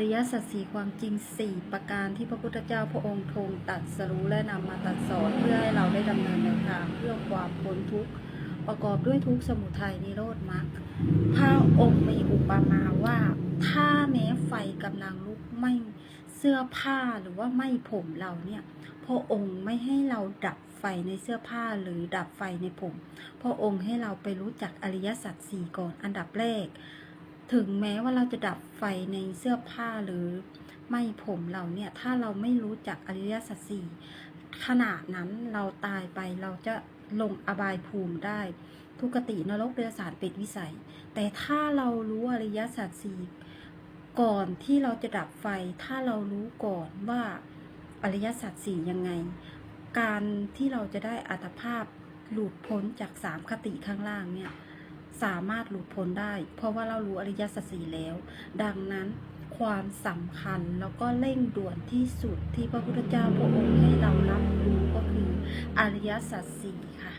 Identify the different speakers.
Speaker 1: ริยสัจสี่ความจริงสี่ประการที่พระพุทธเจ้าพระองค์ทรงตัดสรู้และนำมาตัดสอนเพื่อให้เราได้ดำเนินแนวทางเพื่อความพ้นทุกข์ประกอบด้วยทุกข์สมุทัยนิโรธมรรคพระองค์มีอุปมาว่า ถ้าแม้ไฟกำลังลุกไหม่เสื้อผ้าหรือว่าไหม่ผมเราเนี่ย พระองค์ไม่ให้เราดับไฟในเสื้อผ้าหรือดับไฟในผม พระองค์ให้เราไปรู้จักอริยสัจสี่ก่อนอันดับแรก ถึงแม้ว่าเราจะดับไฟในเสื้อผ้าหรือไม่ผมเราเนี่ย ถ้าเราไม่รู้จักอริยสัจสี่ขนาดนั้นเราตายไปเราจะลงอบายภูมิได้ ทุกตินรกเดือสารเป็ดวิสัย แต่ถ้าเรารู้อริยสัจสี่ก่อนที่เราจะดับไฟ ถ้าเรารู้ก่อนว่าอริยสัจสี่ยังไง การที่เราจะได้อัตภาพหลุดพ้นจากสามคติข้างล่างเนี่ย สามารถหลุดพ้นได้ เพราะว่าเรารู้อริยสัจสี่แล้ว ดังนั้นความสำคัญแล้วก็เร่งด่วนที่สุดที่พระพุทธเจ้าพระองค์ให้เรารับรู้ก็คืออริยสัจสี่ค่ะ